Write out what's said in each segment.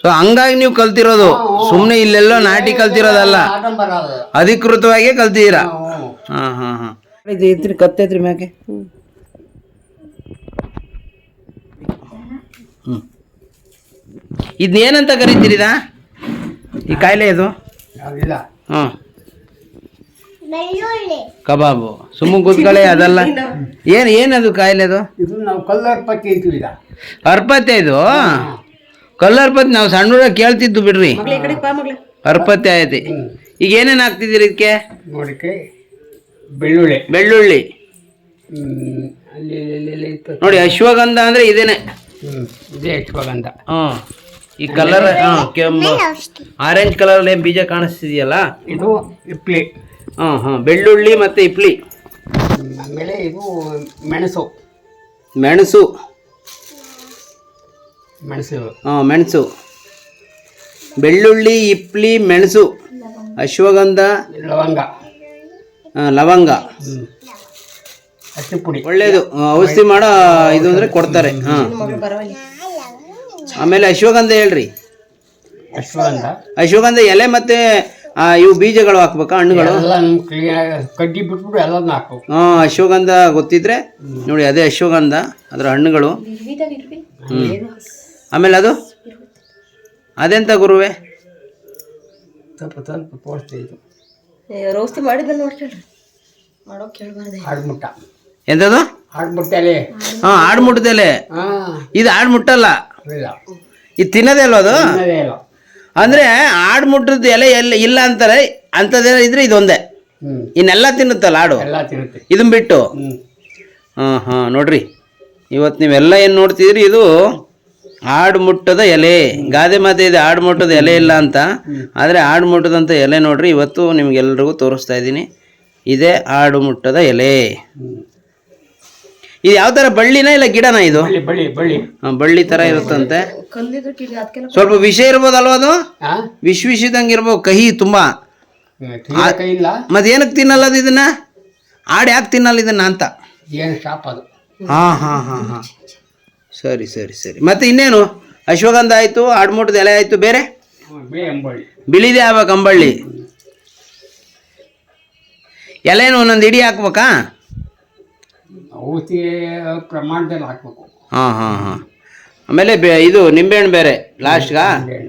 So ಹಂಗಾಗಿ ನೀವು ಕಲ್ತಿರೋದು. ಸುಮ್ಮನೆ ಇಲ್ಲೆಲ್ಲೋ ನಾಟಿ ಕಲ್ತಿರೋದಲ್ಲ. ಅಧಿಕೃತವಾಗಿ ಕಲ್ತಿದ್ದೀರಾ? ಹಾಂ ಹಾಂ ಹಾಂ. ಇದು ಐತ್ರಿ ಕತ್ತೈತ್ರಿ ಮ್ಯಾಕೆ. ಹ್ಞೂ ಇದನ್ನೇನಂತ ಕರಿತೀರಿದ? ಈ ಕಾಯಿಲೆ ಇದು? ಹಾಂ ಕಬಾಬು. ಸುಮ್ಮ ಕೂತ್ಕೊಳ್ಳಿ ಅದಲ್ಲ. ಏನು ಏನದು ಕಾಯಿಲೆ ಅದು? ಇದು ನಾವು ಇದ ಅರ್ಪತ್ಯ ಇದು? ಕಲ್ಲರ್ಪತ್ಯ ನಾವು ಸಣ್ಣ ಕೇಳ್ತಿದ್ದು ಬಿಡ್ರಿ. ಅರ್ಪತ್ತೆ ಆಯ್ತಿ. ಈಗ ಏನೇನು ಹಾಕ್ತಿದ್ದೀರಿ ಇದಕ್ಕೆ? ನೋಡಕ್ಕೆ ಬೆಳ್ಳುಳ್ಳಿ. ಬೆಳ್ಳುಳ್ಳಿ. ನೋಡಿ ಅಶ್ವಗಂಧ ಅಂದ್ರೆ ಇದೇನೆ. ಇದೇ ಹ್ಮ್. ಈ ಕಲರ್ ಕೆಂಪು ಆರೆಂಜ್ ಕಲರ್ ಏನ್ ಬೀಜ ಕಾಣಿಸ್ತಿದೆಯಲ್ಲ? ಇದು ಇಪ್ಲಿ. ಹಾ ಹಾ ಬೆಳ್ಳುಳ್ಳಿ ಮತ್ತೆ ಇಪ್ಲಿ. ಆಮೇಲೆ ಇದು ಮೆಣಸು. ಮೆಣಸು. ಹಾಂ ಮೆಣಸು. ಬೆಳ್ಳುಳ್ಳಿ ಇಪ್ಲಿ ಮೆಣಸು. ಅಶ್ವಗಂಧ. ಲವಂಗ. ಲವಂಗ. ಒಳ್ಳೆಯದು ಪುಡಿ. ಒಳ್ಳೇದು. ಆ, ಔಷಧಿ ಮಾಡೋ ಇದು ಅಂದರೆ ಕೊಡ್ತಾರೆ. ಹಾಂ. ಆಮೇಲೆ ಅಶ್ವಗಂಧ ಹೇಳ್ರಿ. ಅಶ್ವಗಂಧ. ಅಶ್ವಗಂಧ ಎಲೆ ಮತ್ತೆ ಇವು ಬೀಜಗಳು ಹಾಕ್ಬೇಕಾ ಹಣ್ಣುಗಳು? ಕಡ್ಡಿ ಬಿಟ್ಬಿಟ್ಟು ಎಲ್ಲದನ್ನ ಹಾಕು ಹಾಂ ಅಶ್ವಗಂಧ ಗೊತ್ತಿದ್ರೆ ನೋಡಿ ಅದೇ ಅಶ್ವಗಂಧ ಅದರ ಹಣ್ಣುಗಳು. ಹ್ಮ್. ಆಮೇಲೆ ಅದು? ಅದೆಂತ ಗುರುವೆ? ಸ್ವಲ್ಪ ಇದು ರೋಸ್ತಿ ಮಾಡಿದ್ಮೇಲೆ ನೋಡ್ಕೊಳ್ರಿ ಮಾಡೋ ಕೇಳ್ಬಾರ್ದೆ. ಆಡ್ಮುಟ್ಟ. ಎಂಥದ್ದು ಆಡ್ಮುಟ್ಟಲೆ. ಹಾಂ ಆಡು ಮುಟ್ಟದೆಲೆ ಹಾ. ಇದು ಆಡು ಮುಟ್ಟಲ್ಲ ಇಲ್ಲ. ಇದು ತಿನ್ನೋದೇ ಅಲ್ವ ಅದು? ಅಂದ್ರೆ ಇಲ್ಲ. ಅಂದರೆ ಆಡು ಮುಟ್ಟದ ಎಲೆ ಎಲ್ಲ ಇಲ್ಲ ಅಂತಾರೆ ಅಂಥದ್ದೇನೋ ಇದ್ರೆ ಇದೊಂದೇ. ಇನ್ನೆಲ್ಲ ತಿನ್ನುತ್ತಲ್ಲ ಆಡು? ಎಲ್ಲ ತಿನ್ನುತ್ತೆ. ಇದನ್ನ ಬಿಟ್ಟು? ಹ್ಮ್. ಹಾಂ ಹಾಂ ನೋಡ್ರಿ. ಇವತ್ತು ನೀವೆಲ್ಲ ಏನು ನೋಡ್ತಿದ್ರಿ ಇದು ಆಡು ಮುಟ್ಟದ ಎಲೆ. ಗಾದೆ ಮಾತೆ ಇದೆ ಆಡು ಮುಟ್ಟದ ಎಲೆ ಇಲ್ಲ ಅಂತ. ಆದರೆ ಆಡು ಮುಟ್ಟದಂಥ ಎಲೆ ನೋಡ್ರಿ ಇವತ್ತು ನಿಮ್ಗೆಲ್ರಿಗೂ ತೋರಿಸ್ತಾ ಇದ್ದೀನಿ. ಇದೇ ಆಡು ಮುಟ್ಟದ ಎಲೆ ಇದು ಯಾವ ಥರ ಬಳ್ಳಿನ ಇಲ್ಲ ಗಿಡನ ಇದು? ಬಳ್ಳಿ ಬಳ್ಳಿ ಬಳ್ಳಿ. ಹಾಂ, ಥರ ಇರುತ್ತಂತೆ. ಸ್ವಲ್ಪ ವಿಷ ಇರ್ಬೋದಲ್ವ ಅದು? ಹಾ ವಿಷ ವಿಷದಂಗೆ ಇರ್ಬೋದು ಕಹಿ ತುಂಬ. ಮತ್ತೆ ಏನಕ್ಕೆ ತಿನ್ನಲ್ಲ ಅದು ಇದನ್ನ? ಆಡು ಯಾಕೆ ತಿನ್ನಲ್ಲ ಇದನ್ನ ಅಂತ. ಹಾ ಹಾಂ ಹಾಂ ಹಾಂ. ಸರಿ ಸರಿ ಸರಿ. ಮತ್ತೆ ಇನ್ನೇನು? ಅಶ್ವಗಂಧ ಆಯಿತು ಆಡ್ಮೋಟದ ಎಲೆ ಆಯಿತು ಬೇರೆ? ಬಿಳಿದೆ ಆಗ್ಬೇಕು ಅಂಬಳ್ಳಿ. ಎಲೆನು ಒಂದೊಂದು ಇಡಿ ಹಾಕ್ಬೇಕಾ? ಔಷಧಿ ಪ್ರಮಾಣದಲ್ಲಿ ಹಾಕ್ಬೇಕು. ಹಾಂ ಹಾಂ ಹಾಂ. ಆಮೇಲೆ ಬೆ ಇದು ನಿಂಬೆಹಣ್ಣು ಬೇರೆ ಲಾಸ್ಟ್ಗಾ? ಇನ್ನು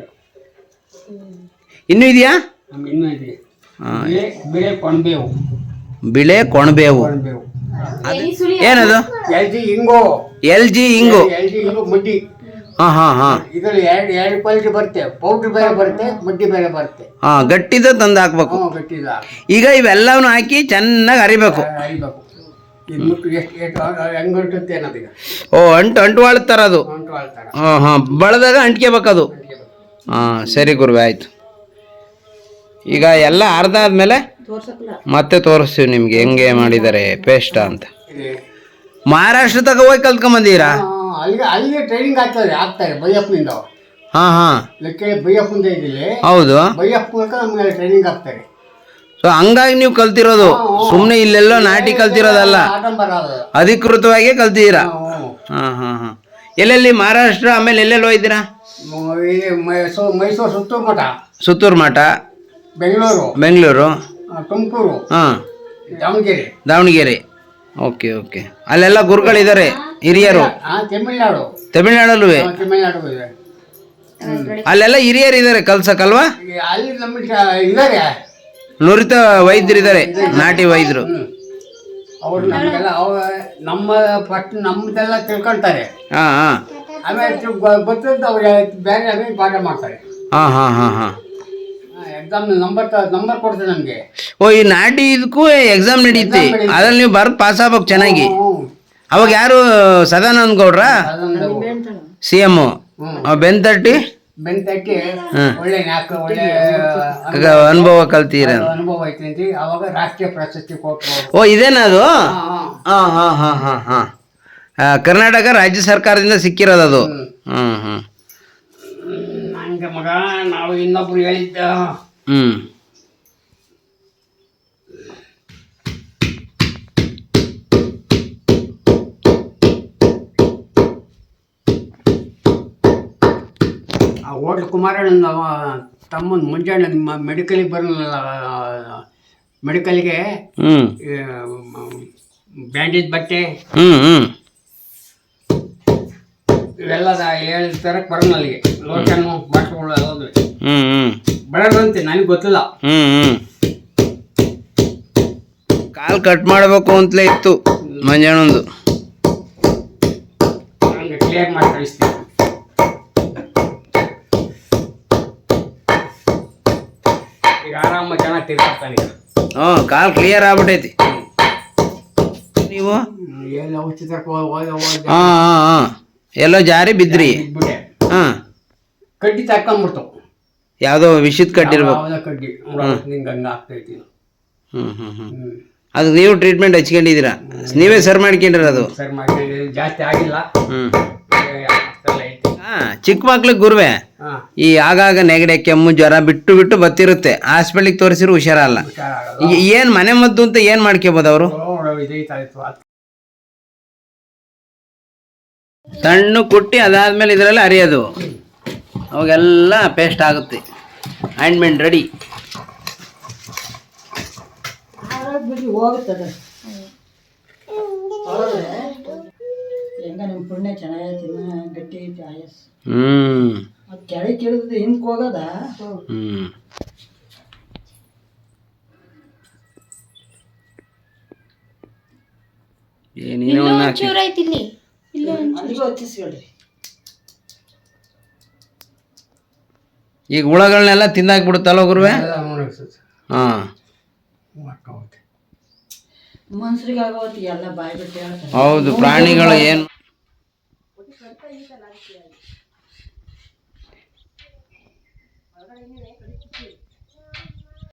ಇನ್ನೂ ಇದೆಯಾ? ಇದೆ. ಹಾಂ ಬಿಳೆ ಕೊಂಬೇವು ಬಿಳೆ ಕೊಣಬೇವು. ಏನದು? ಹಿಂಗು ಎಲ್ ಜಿ ಇಂಗು ಎಲ್ ಜಿ ಹಿಂಗು ಮುಡ್ಡಿ ಹಾಂ ಹಾಂ ಹಾಂ. ಇದ್ರಲ್ಲಿ ಎರಡು ಎರಡು ಕ್ವಾಲಿಟಿ ಬರುತ್ತೆ. ಪೌಡ್ರ್ ಬೇರೆ ಬರುತ್ತೆ ಮುಡ್ಡಿ ಬೇರೆ ಬರುತ್ತೆ. ಹಾಂ ಗಟ್ಟಿದ ತಂದು ಹಾಕ್ಬೇಕು. ಹ್ಞೂ ಗಟ್ಟಿಲ್ಲ ಈಗ ಇವೆಲ್ಲವನ್ನು ಹಾಕಿ ಚೆನ್ನಾಗಿ ಅರಿಬೇಕು. ಅರಿಬೇಕು. ಇದು ಮುಟ್ಟು ಎಷ್ಟು ಎಷ್ಟು ಹೆಂಗೆ ಹೊರಟುತ್ತೆ ಅನ್ನೋದೀಗ. ಓ ಅಂಟು ಅಂಟುವಾಳ ಥರ ಅದು. ಹಾ ಆಳ್ತಾರ. ಹಾಂ ಹಾಂ ಬಳದಾಗ ಅಂಟ್ಕೋಬೇಕದು ಹಾಂ ಸರಿ ಗುರುವೆ ಆಯ್ತು. ಈಗ ಎಲ್ಲ ಅರ್ಧ ಆದಮೇಲೆ ಮತ್ತೆ ತೋರಿಸ್ತೀವಿ ನಿಮ್ಗೆ ಹೆಂಗೆ ಮಾಡಿದ್ದಾರೆ ಪೇಸ್ಟ ಅಂತ. ಇದೆ ಮಹಾರಾಷ್ಟ್ರ ತಗ ಹೋಗಿ ಕಲ್ತ್ಕೊಂಬಂದಿರಾ ಬಂದೀರಾ ಅಲ್ಲಿಗೆ ಅಲ್ಲಿಗೆ ಟ್ರೈನಿಂಗ್ ಆಗ್ತದೆ ಆಗ್ತಾರೆ ಬೈಯಪ್ಪನಿಂದ. ಹಾ ಹಾ. ಲೆಕ್ಕ ಬೈಯಪ್ಪಂದ ಇದಿಲ್ಲಿ. ಹೌದು. ಬೈಯಪ್ಪ ಮೂಲಕ ನಮ್ಗೆ ಟ್ರೈನಿಂಗ್ ಆಗ್ತಾರೆ ಸೊ ಹಂಗಾಗಿ ನೀವು ಕಲ್ತಿರೋದು. ಸುಮ್ಮನೆ ಇಲ್ಲೆಲ್ಲೋ ನಾಟಿ ಕಲ್ತಿರೋದಲ್ಲ. ಆಡಂಬರ ಅದು. ಅಧಿಕೃತವಾಗಿ ಕಲ್ತಿದ್ದೀರಾ? ಹಾ ಹಾ. ಹಾಂ ಎಲ್ಲೆಲ್ಲಿ ಮಹಾರಾಷ್ಟ್ರ ಆಮೇಲೆ ಎಲ್ಲೆಲ್ಲಿ ಹೋಗಿದ್ದೀರಾ? ಮ- ಇಲ್ಲಿ ಮೈಸೂರು ಮೈಸೂರು ಸುತ್ತೂರು ಮಠ. ಸುತ್ತೂರು ಮಠ. ಬೆಂಗಳೂರು. ಬೆಂಗಳೂರು. ತುಮಕೂರು. ಹಾಂ. ದಾವಣಗೆರೆ. ದಾವಣಗೆರೆ. Okay okay. ಅಲ್ಲೆಲ್ಲ ಗುರುಗಳಿದ್ದಾರೆ ಹಿರಿಯರು. ಆ, ತಮಿಳ್ನಾಡು. ತಮಿಳ್ನಾಡಲ್ಲೂ ಆ, ತಮಿಳ್ನಾಡು ಇದೆ. ಅಲ್ಲೆಲ್ಲ ಹಿರಿಯರು ಇದ್ದಾರೆ ಕಲ್ಸಕ್ಕಲ್ವಾ ಈ ಅಲ್ಲಿ ನಮ್ಮ ಇದ್ದಾರೆ. ನುರಿತ ವೈದ್ಯರಿದ್ದಾರೆ ನಾಟಿ ವೈದ್ಯರು. ಅವ್ರು ನಮಗೆಲ್ಲ ಅವ ನಮ್ಮ ಫಸ್ಟ್ ನಮ್ಮದೆಲ್ಲ ತಿಳ್ಕೊಳ್ತಾರೆ. ಹಾಂ ಹಾಂ. ಆಮೇಲೆ ಗೊತ್ತಿದ್ದು ಅವ್ರು ಬೇರೆ ಅದೇ ಪಾಠ ಮಾಡ್ತಾರೆ. ಹಾಂ ಹಾಂ ಹಾಂ ಹಾಂ. ಎಕ್ಸಾಮ್ ನಂಬರ್ ನಂಬರ್ ನಮಗೆ. ಓ ಈ ನಾಟಿ ಇದಕ್ಕೂ ಎಕ್ಸಾಮ್ ನಡೀತಿ. ಅದ್ರಲ್ಲಿ ನೀವು ಬರ್ದು ಪಾಸ್ ಆಗ್ಬೇಕು ಚೆನ್ನಾಗಿ. ಅವಾಗ ಯಾರು ಸದಾನಂದ ಗೌಡ್ರ? ಸಿ ಎಂ ಬೆನ್ ತಟ್ಟಿ? ಬೆನ್ ಹ್ಮ್. ಒಳ್ಳೆ ನಾಲ್ಕು ಒಳ್ಳೆ ಆಗ ಅನುಭವ ಕಲ್ತೀರ. ಅನುಭವ ಐತೆ ಅಂತ. ಅವಾಗ ರಾಷ್ಟ್ರೀಯ ಪ್ರಶಸ್ತಿ ಕೊಟ್ಟರು ಓ ಇದೇನಾ ಅದು? ಹಾ ಹಾಂ. ಹಾಂ ಹಾಂ ಹಾಂ ಹಾಂ ಕರ್ನಾಟಕ ರಾಜ್ಯ ಸರ್ಕಾರದಿಂದ ಸಿಕ್ಕಿರೋದು ಅದು. ಹ್ಞೂ ಹ್ಞೂ ನಂಗೆ ಮಗ ನಾವು ಇನ್ನೊಬ್ರು ಹೇಳಿದ್ದ ಹ್ಞೂ ಆ ಹೋಟ್ಲ್ ಕುಮಾರಣ್ಣನ ತಮ್ಮನ ಮುಂಜಾನೆ ನಿಮ್ಮ ಮೆಡಿಕಲಿಗೆ ಬರಲಿಲ್ಲ ಮೆಡಿಕಲ್ಗೆ ಹ್ಞೂ ಬ್ಯಾಂಡೇಜ್ ಬಟ್ಟೆ. ಹ್ಞೂ ಹ್ಞೂ ಇವೆಲ್ಲ ಹೇಳಿ ತರಕ್ಕೆ ಬರೋಣ ಅಲ್ಲಿಗೆ. ಲೋಷನ್ನು ಬಾಟ್ಗಳು ಎಲ್ಲದು ಹ್ಞೂ ಹ್ಞೂ ಬರೋದಂತೆ ನನಗೆ ಗೊತ್ತಿಲ್ಲ. ಹ್ಮ್ ಹ್ಞೂ ಕಾಲು ಕಟ್ ಮಾಡಬೇಕು ಅಂತಲೇ ಇತ್ತು ಮಂಜಾನೊಂದು ಕ್ಲಿಯರ್ ಮಾಡಿ ಕಳಿಸ್ತೀನಿ. ಈಗ ಆರಾಮ ಚೆನ್ನಾಗಿ ತಿರ್ಗಾಡ್ತಾನೆ ಈಗ. ಹ್ಞೂ ಕಾಲು ಕ್ಲಿಯರ್ ಆಗ್ಬಿಟ್ಟೈತಿ. ನೀವು? ಹ್ಮ್, ಎಲ್ಲಿ ಹೋದ ಹಾಂ ಹಾಂ ಹಾಂ. ಎಲ್ಲೋ ಜಾರಿ ಬಿದ್ರಿ. ಬಿಟ್ಬಿಟ್ಟೆ ಹಾಂ. ಕಡ್ಡಿ ತಕೊಂಡ್ಬಿಡ್ತು ಯಾವುದೋ ವಿಷದ ಕಟ್ಟಿರ್ಬೇಕು ಯಾವ್ದೋ ಕಡ್ಡಿ. ನಿಂಗೆ ಹಂಗೆ ಆಗ್ತೈತಿ ಹ್ಞೂ ಹ್ಞೂ ಹ್ಞೂ ಹ್ಞೂ ಅದಕ್ಕೆ ನೀವು ಟ್ರೀಟ್ಮೆಂಟ್ ಹಚ್ಕೊಂಡಿದ್ದೀರಾ? ನೀವೇ ಸರ್ ಮಾಡ್ಕೊಂಡಿರ ಅದು. ಸರಿ ಮಾಡಿ ಜಾಸ್ತಿ ಆಗಿಲ್ಲ. ಹ್ಞೂ ಏ, ಅಷ್ಟೆಲ್ಲ ಐತಿ ಹಾಂ ಚಿಕ್ಕ ಮಕ್ಳಿಗೆ ಗುರುವೆ ಹಾಂ. ಈ ಆಗಾಗ ನೆಗಡೆ ಕೆಮ್ಮು ಜ್ವರ ಬಿಟ್ಟು ಬಿಟ್ಟು ಬತ್ತಿರುತ್ತೆ ಹಾಸ್ಪಿಟ್ಲಿಗೆ ತೋರಿಸಿರು ಹುಷಾರಲ್ಲ. ಈಗ ಏನು ಮನೆ ಮದ್ದು ಅಂತ ಏನು ಮಾಡ್ಕೋಬೋದು ಅವರು? ತಣ್ಣು ಇದೈತಾಯ್ತು ಅದು ಕುಟ್ಟಿ ಅದಾದ್ಮೇಲೆ ಇದರಲ್ಲಿ ಅರಿಯೋದು. ಅವಾಗೆಲ್ಲ ಪೇಸ್ಟ್ ಆಗುತ್ತೆ. ಆಯಿಂಟ್ಮೆಂಟ್ ರೆಡಿ ಹೋಗುತ್ತದೆ ಹೆಂಗ ನಿಮ್ಮ ಪುಣ್ಯ ಚೆನ್ನಾಗೈತಿ ಇನ್ನ ಗಟ್ಟಿ ಈಗ ಹುಳಗಳನ್ನೆಲ್ಲ ತಿಂದಾಕ್ಬಿಡುತ್ತಲ್ಲ ಗುರುವೆ? ಎಲ್ಲ ನೋಡಿ ಸರ್. ಹಾಂ. ಆಗೋತಿ ಎಲ್ಲ ಬಾಯಿ ಹೌದು ಪ್ರಾಣಿಗಳು ಏನು?